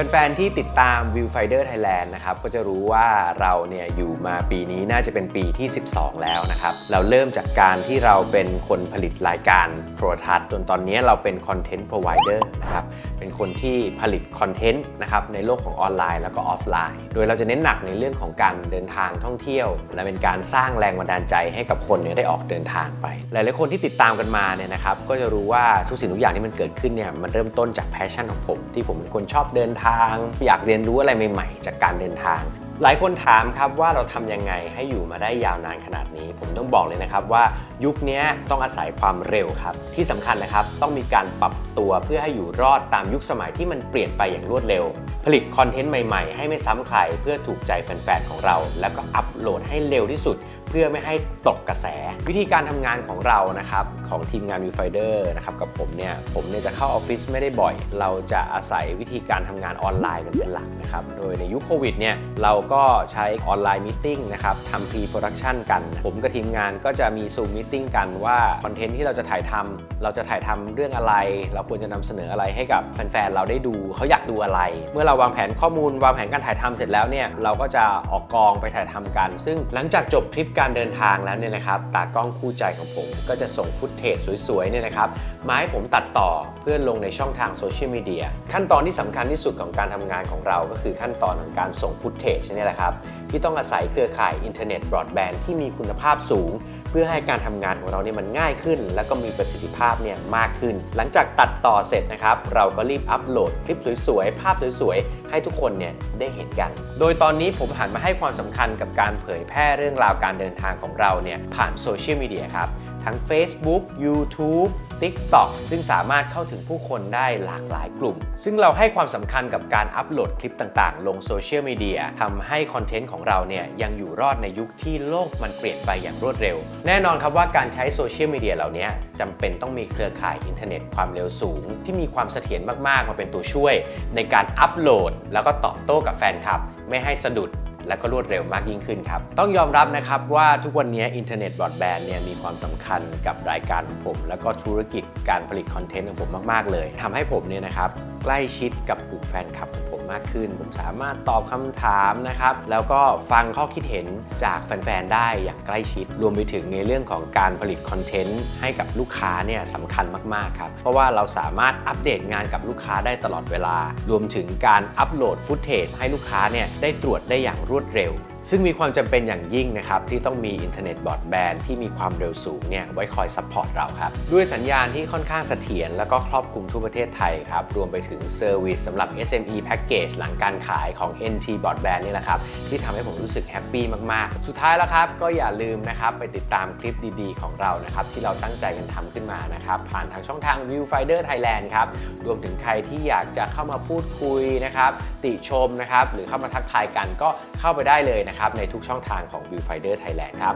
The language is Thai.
แฟนๆ ที่ติดตาม Viewfinder Thailand นะครับก็จะรู้ว่าเราเนี่ยอยู่มาปีนี้น่าจะเป็นปีที่ 12 แล้วนะครับ เราเริ่มจากการที่เราเป็นคนผลิตรายการโทรทัศน์จนตอนนี้เราเป็น Content Provider นะครับ เป็นคนที่ผลิตคอนเทนต์นะครับในโลกของออนไลน์แล้วก็ออฟไลน์ โดยเราจะเน้นหนักในเรื่องของการเดินทางท่องเที่ยว และเป็นการสร้างแรงบันดาลใจให้กับคนเนี่ยได้ออกเดินทางไป หลาย ๆ คนที่ติดตามกันมาเนี่ยนะครับก็จะรู้ว่าทุกสิ่งทุกอย่างที่มันเกิดขึ้นเนี่ยมันเริ่มต้นจากแพชชั่นของผม ที่ผมเป็นคนชอบเดินทาง อยากเรียนรู้อะไรใหม่ ๆ จากการเดินทาง หลายคนถามครับว่าเราทำยังไงให้อยู่มาได้ยาวนานขนาดนี้ ผมต้องบอกเลยนะครับว่ายุคนี้ต้องอาศัยความเร็วครับ ที่สำคัญนะครับต้องมีการปรับตัวเพื่อให้อยู่รอดตามยุคสมัยที่มันเปลี่ยนไปอย่างรวดเร็ว ผลิตคอนเทนต์ใหม่ๆ ให้ไม่ซ้ำใครเพื่อถูกใจแฟนๆของเรา แล้วก็อัปโหลดให้เร็วที่สุด เพื่อไม่ให้ตกกระแส วิธีการทำงานของเรานะครับของทีมงาน Viewfinder นะครับกับผมเนี่ยผมเนี่ยจะเข้าออฟฟิศไม่ได้บ่อย เราจะอาศัยวิธีการทำงานออนไลน์กันเป็นหลักนะครับโดยในยุคโควิดเนี่ยเราก็ใช้ออนไลน์มิ팅นะครับทำพรีโปรดักชันกัน ผมกับทีมงานก็จะมีซูมมิ팅กันว่าคอนเทนต์ที่เราจะถ่ายทำเราจะถ่ายทำเรื่องอะไร เราควรจะนำเสนออะไรให้กับแฟนๆเราได้ดูเขาอยากดูอะไร เมื่อเราวางแผนข้อมูลวางแผนการถ่ายทำเสร็จแล้วเนี่ยเราก็จะออกกองไปถ่ายทำกัน ซึ่งหลังจากจบทริปการเดินทางแล้วเนี่ยนะครับ ตากล้องคู่ใจของผมก็จะส่งฟุตเทจสวยๆเนี่ยนะครับมาให้ผมตัดต่อเพื่อลงในช่องทางโซเชียลมีเดียขั้นตอนที่สำคัญที่สุดของการทำงานของเราก็คือขั้นตอนของการส่งฟุตเทจนี่แหละครับที่ต้องอาศัยเครือข่ายอินเทอร์เน็ตบรอดแบนด์ที่มีคุณภาพสูง เพื่อให้การทำงานของเราเนี่ยมันง่ายขึ้น และก็มีประสิทธิภาพเนี่ยมากขึ้น หลังจากตัดต่อเสร็จนะครับ เราก็รีบอัปโหลดคลิปสวยๆ ภาพสวยๆ ให้ทุกคนเนี่ยได้เห็นกัน โดยตอนนี้ผมหันมาให้ความสำคัญกับการเผยแพร่เรื่องราวการเดินทางของเราเนี่ยผ่านโซเชียลมีเดียครับ ทั้ง Facebook YouTube TikTok ซึ่งสามารถเข้าถึงผู้คนได้หลากหลายกลุ่ม ซึ่งเราให้ความสำคัญกับการอัปโหลดคลิปต่างๆ ลงโซเชียลมีเดียทำให้คอนเทนต์ของเราเนี่ยยังอยู่รอดในยุคที่โลกมันเปลี่ยนไปอย่างรวดเร็ว แน่นอนครับว่าการใช้โซเชียลมีเดียเหล่านี้จำเป็นต้องมีเครือข่ายอินเทอร์เน็ตความเร็วสูง ที่มีความเสถียรมากๆ มาเป็นตัวช่วย ในการอัปโหลด แล้วก็ตอบโต้กับแฟนคลับ ไม่ให้สะดุด และก็รวดเร็วมากยิ่งขึ้นครับ ต้องยอมรับนะครับว่าทุกวันนี้อินเทอร์เน็ตบรอดแบนด์เนี่ยมีความสำคัญกับรายการของผม แล้วก็ธุรกิจการผลิตคอนเทนต์ของผมมาก ๆ เลยทำให้ผมเนี่ยนะครับใกล้ชิดกับกลุ่มแฟนคลับของผมมากขึ้น ผมสามารถตอบคำถามนะครับ แล้วก็ฟังข้อคิดเห็นจากแฟน ๆ ได้อย่างใกล้ชิด รวมไปถึงในเรื่องของการผลิตคอนเทนต์ให้กับลูกค้าเนี่ยสำคัญมาก ๆ ครับ เพราะว่าเราสามารถอัปเดตงานกับลูกค้าได้ตลอดเวลา รวมถึงการอัปโหลดฟุตเทจให้ลูกค้าเนี่ยได้ตรวจได้อย่างรวดเร็ว ซึ่งมีความจำเป็นอย่างยิ่งนะครับที่ต้องมีอินเทอร์เน็ตบรอดแบนด์ที่มีความเร็วสูงเนี่ยไว้คอยซัพพอร์ตเราครับ ด้วยสัญญาณที่ค่อนข้างเสถียรแล้วก็ครอบคลุมทั่วประเทศไทยครับ รวมไปถึงเซอร์วิสสำหรับ SME Package หลังการขายของ NT Broadband นี่แหละครับ ที่ทำให้ผมรู้สึกแฮปปี้มาก ๆ สุดท้ายแล้วครับ ก็อย่าลืมนะครับไปติดตามคลิปดีๆ ของเรานะครับที่เราตั้งใจกันทำขึ้นมานะครับผ่านทางช่องทาง Viewfinder Thailand ครับรวมถึงใครที่อยากจะเข้ามาพูดคุยนะครับติชมนะครับหรือเข้ามาทักทายกันก็เข้าไปได้เลยนะครับในทุกช่องทางของ Viewfinder Thailand ครับ